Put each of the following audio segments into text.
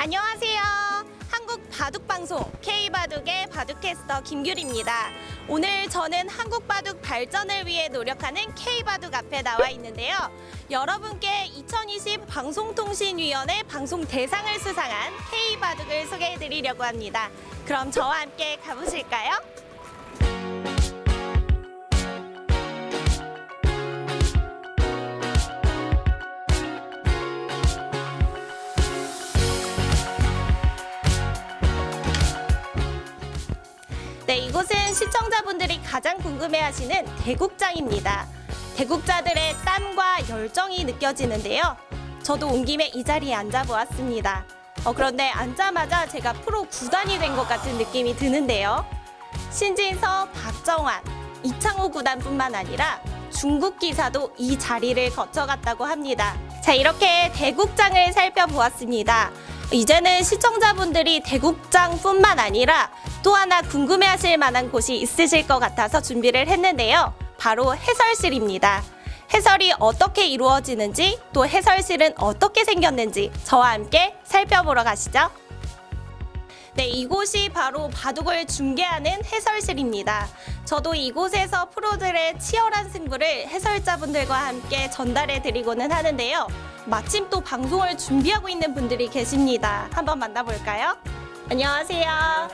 안녕하세요. 한국 바둑 방송 K 바둑의 바둑캐스터 김규리입니다. 오늘 저는 한국 바둑 발전을 위해 노력하는 K 바둑 앞에 나와 있는데요. 여러분께 2020 방송통신위원회 방송 대상을 수상한 K 바둑을 소개해 드리려고 합니다. 그럼 저와 함께 가보실까요? 네, 이곳은 시청자분들이 가장 궁금해하시는 대국장입니다. 대국자들의 땀과 열정이 느껴지는데요. 저도 온 김에 이 자리에 앉아보았습니다. 어, 그런데 앉자마자 제가 프로 구단이 된 것 같은 느낌이 드는데요. 신진서, 박정환, 이창호 구단뿐만 아니라 중국 기사도 이 자리를 거쳐갔다고 합니다. 자, 이렇게 대국장을 살펴보았습니다. 이제는 시청자분들이 대국장뿐만 아니라 또 하나 궁금해하실 만한 곳이 있으실 것 같아서 준비를 했는데요. 바로 해설실입니다. 해설이 어떻게 이루어지는지 또 해설실은 어떻게 생겼는지 저와 함께 살펴보러 가시죠. 네, 이곳이 바로 바둑을 중계하는 해설실입니다. 저도 이곳에서 프로들의 치열한 승부를 해설자분들과 함께 전달해 드리고는 하는데요. 마침 또 방송을 준비하고 있는 분들이 계십니다. 한번 만나볼까요? 안녕하세요.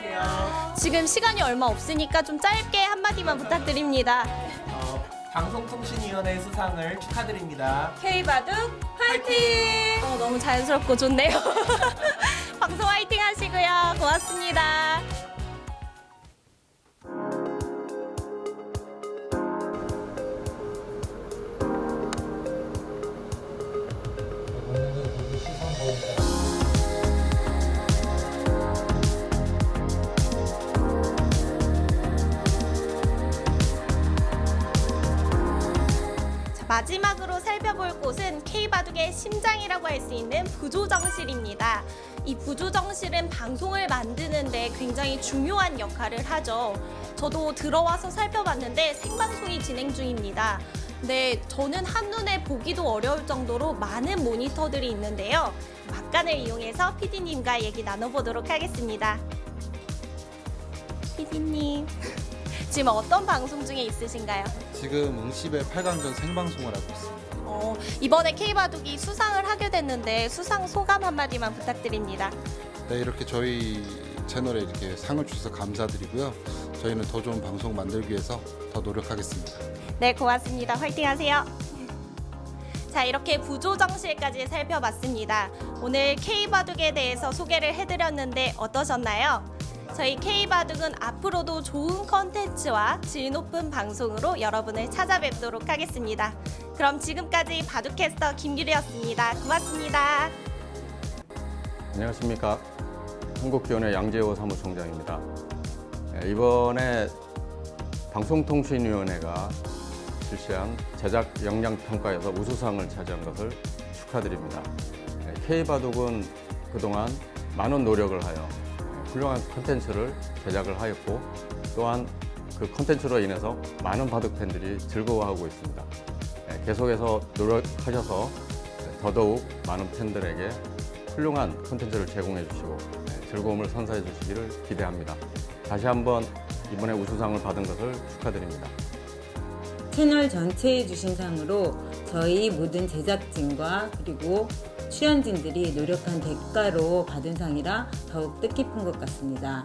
지금 시간이 얼마 없으니까 좀 짧게 한마디만 부탁드립니다. 어, 방송통신위원회 수상을 축하드립니다. K바둑 화이팅! 어, 너무 자연스럽고 좋네요. 방송 화이팅 하시고요. 고맙습니다. 마지막으로 살펴볼 곳은 K바둑의 심장이라고 할 수 있는 부조정실입니다. 이 부조정실은 방송을 만드는데 굉장히 중요한 역할을 하죠. 저도 들어와서 살펴봤는데 생방송이 진행 중입니다. 네, 저는 한눈에 보기도 어려울 정도로 많은 모니터들이 있는데요. 막간을 이용해서 PD님과 얘기 나눠보도록 하겠습니다. PD님, 지금 어떤 방송 중에 있으신가요? 지금 응시배 8강전 생방송을 하고 있습니다. 어, 이번에 K바둑이 수상을 하게 됐는데 수상 소감 한마디만 부탁드립니다. 네, 이렇게 저희 채널에 이렇게 상을 주셔서 감사드리고요. 저희는 더 좋은 방송 만들기 위해서 더 노력하겠습니다. 네, 고맙습니다. 화이팅 하세요. 자, 이렇게 부조 정실까지 살펴봤습니다. 오늘 K바둑에 대해서 소개를 해드렸는데 어떠셨나요? 저희 K바둑은 앞으로도 좋은 컨텐츠와 질 높은 방송으로 여러분을 찾아뵙도록 하겠습니다. 그럼 지금까지 바둑캐스터 김규리였습니다. 고맙습니다. 안녕하십니까. 한국기원의 양재호 사무총장입니다. 예, 이번에 방송통신위원회가 실시한 제작 역량 평가에서 우수상을 차지한 것을 축하드립니다. 예, K바둑은 그동안 많은 노력을 하여 훌륭한 콘텐츠를 제작을 하였고 또한 그 콘텐츠로 인해서 많은 바둑 팬들이 즐거워하고 있습니다. 예, 계속해서 노력하셔서 더더욱 많은 팬들에게 훌륭한 콘텐츠를 제공해 주시고 네, 즐거움을 선사해 주시기를 기대합니다. 다시 한번 이번에 우수상을 받은 것을 축하드립니다. 채널 전체에 주신 상으로 저희 모든 제작진과 그리고 출연진들이 노력한 대가로 받은 상이라 더욱 뜻깊은 것 같습니다.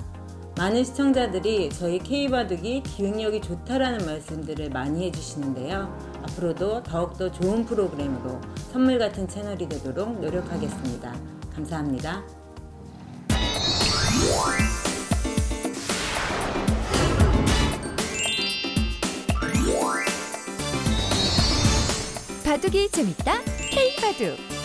많은 시청자들이 저희 K바둑이 기획력이 좋다라는 말씀들을 많이 해주시는데요. 앞으로도 더욱더 좋은 프로그램으로 선물 같은 채널이 되도록 노력하겠습니다. 감사합니다. 바둑이 재밌다 K바둑